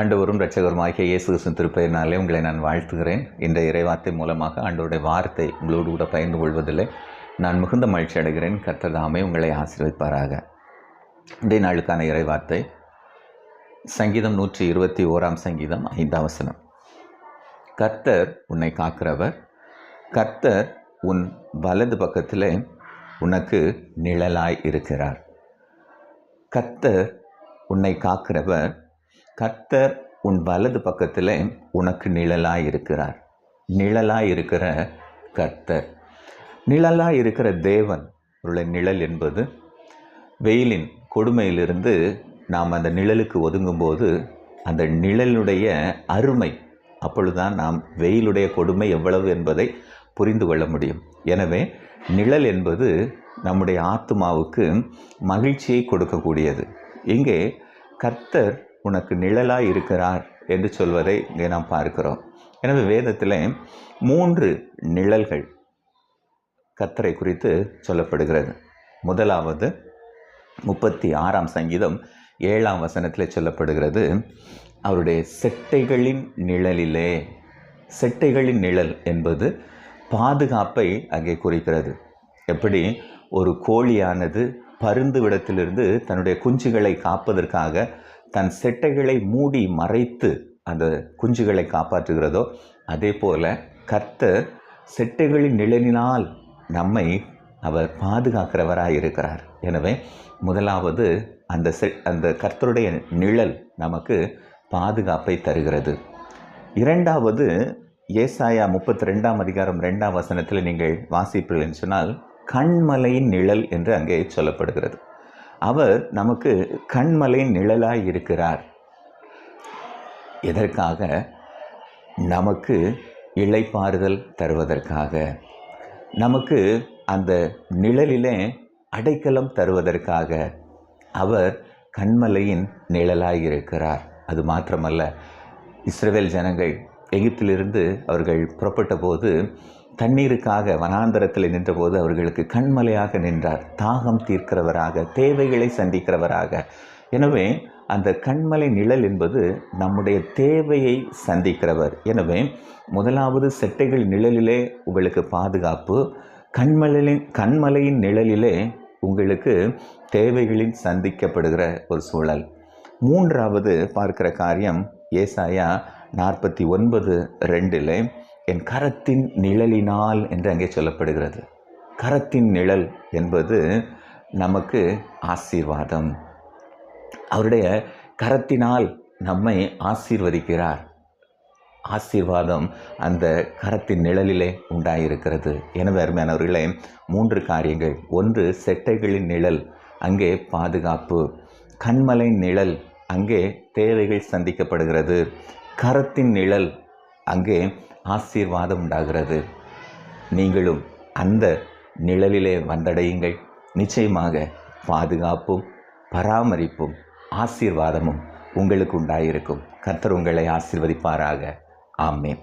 ஆண்டவரும் இரட்சகருமாகிய இயேசு கிருஷ்ணன் திருப்பெயரினாலே உங்களை நான் வாழ்த்துகிறேன். இந்த இறைவார்த்தை மூலமாக ஆண்டவருடைய வார்த்தை உங்களோடு கூட பகிர்ந்து கொள்வதில்லை நான் மிகுந்த மகிழ்ச்சி அடைகிறேன். கர்த்ததாமே உங்களை ஆசீர்வதிப்பாராக. இன்றைய நாளுக்கான இறைவார்த்தை சங்கீதம் நூற்றி இருபத்தி ஓராம் சங்கீதம் ஐந்தாம் வசனம். கர்த்தர் உன்னை காக்கிறவர். கர்த்தர் உன் வலது பக்கத்தில் உனக்கு நிழலாய் இருக்கிறார். கர்த்தர் உன்னை காக்கிறவர். கர்த்தர் உன் வலது பக்கத்தில் உனக்கு நிழலாக இருக்கிறார். நிழலாக இருக்கிற கர்த்தர். நிழலாக இருக்கிற தேவன் உள்ள நிழல் என்பது வெயிலின் கொடுமையிலிருந்து நாம் அந்த நிழலுக்கு ஒதுங்கும்போது அந்த நிழலுடைய அருமை அப்பொழுதுதான் நாம் வெயிலுடைய கொடுமை எவ்வளவு என்பதை புரிந்து கொள்ள முடியும். எனவே நிழல் என்பது நம்முடைய ஆத்மாவுக்கு மகிழ்ச்சியை கொடுக்கக்கூடியது. இங்கே கர்த்தர் உனக்கு நிழலாக இருக்கிறார் என்று சொல்வதை இங்கே நாம் பார்க்கிறோம். எனவே வேதத்தில் மூன்று நிழல்கள் கத்தரை குறித்து சொல்லப்படுகிறது. முதலாவது முப்பத்தி ஆறாம் சங்கீதம் ஏழாம் வசனத்தில் சொல்லப்படுகிறது அவருடைய செட்டைகளின் நிழலிலே செட்டைகளின் நிழல் என்பது பாதுகாப்பை அங்கே குறிக்கிறது. எப்படி? ஒரு கோழியானது பருந்து விடத்திலிருந்து தன்னுடைய குஞ்சுகளை காப்பதற்காக தன் செட்டைகளை மூடி மறைத்து அந்த குஞ்சுகளை காப்பாற்றுகிறதோ அதே போல் கர்த்தர் செட்டைகளின் நிழலினால் நம்மை அவர் பாதுகாக்கிறவராக இருக்கிறார் எனவே முதலாவது அந்த செ அந்த கர்த்தருடைய நிழல் நமக்கு பாதுகாப்பை தருகிறது. இரண்டாவது ஏசாயா முப்பத்தி ரெண்டாம் அதிகாரம் ரெண்டாம் வசனத்தில் நீங்கள் வாசிப்பீர்கள் சொன்னால் கண்மலையின் நிழல் என்று அங்கே சொல்லப்படுகிறது. அவர் நமக்கு கண்மலையின் நிழலாய் இருக்கிறார். எதற்காக? நமக்கு இழைப்பாறுதல் தருவதற்காக. நமக்கு அந்த நிழலிலே அடைக்கலம் தருவதற்காக அவர் கண்மலையின் நிழலாய் இருக்கிறார். அது மாத்திரமல்ல இஸ்ரேல் ஜனங்கள் எகிப்திலிருந்து அவர்கள் புறப்பட்ட போது தண்ணீருக்காக வனாந்தரத்தில் நின்றபோது அவர்களுக்கு கண்மலையாக நின்றார். தாகம் தீர்க்கிறவராக தேவைகளை சந்திக்கிறவராக. எனவே அந்த கண்மலை நிழல் என்பது நம்முடைய தேவையை சந்திக்கிறவர். எனவே முதலாவது செட்டைகள் நிழலிலே உங்களுக்கு பாதுகாப்பு. கண்மலையின் கண்மலையின் நிழலிலே உங்களுக்கு தேவைகளின் சந்திக்கப்படுகிற ஒரு சூழல். மூன்றாவது பார்க்கிற காரியம் ஏசாயா நாற்பத்தி ஒன்பது ரெண்டில் என் கரத்தின் நிழலினால் என்று அங்கே சொல்லப்படுகிறது. கரத்தின் நிழல் என்பது நமக்கு ஆசீர்வாதம். அவருடைய கரத்தினால் நம்மை ஆசீர்வதிக்கிறார். ஆசீர்வாதம் அந்த கரத்தின் நிழலிலே உண்டாயிருக்கிறது. எனவே அருமையானவர்களே மூன்று காரியங்கள். ஒன்று செட்டைகளின் நிழல் அங்கே பாதுகாப்பு. கண்மலை நிழல் அங்கே தேவைகள் சந்திக்கப்படுகிறது. கரத்தின் நிழல் அங்கே ஆசீர்வாதம் உண்டாகிறது. நீங்களும் அந்த நிழலிலே வந்தடையுங்கள். நிச்சயமாக பாதுகாப்பும் பராமரிப்பும் ஆசீர்வாதமும் உங்களுக்கு உண்டாயிருக்கும். கர்த்தர் உங்களை ஆசீர்வதிப்பாராக. ஆமேன்.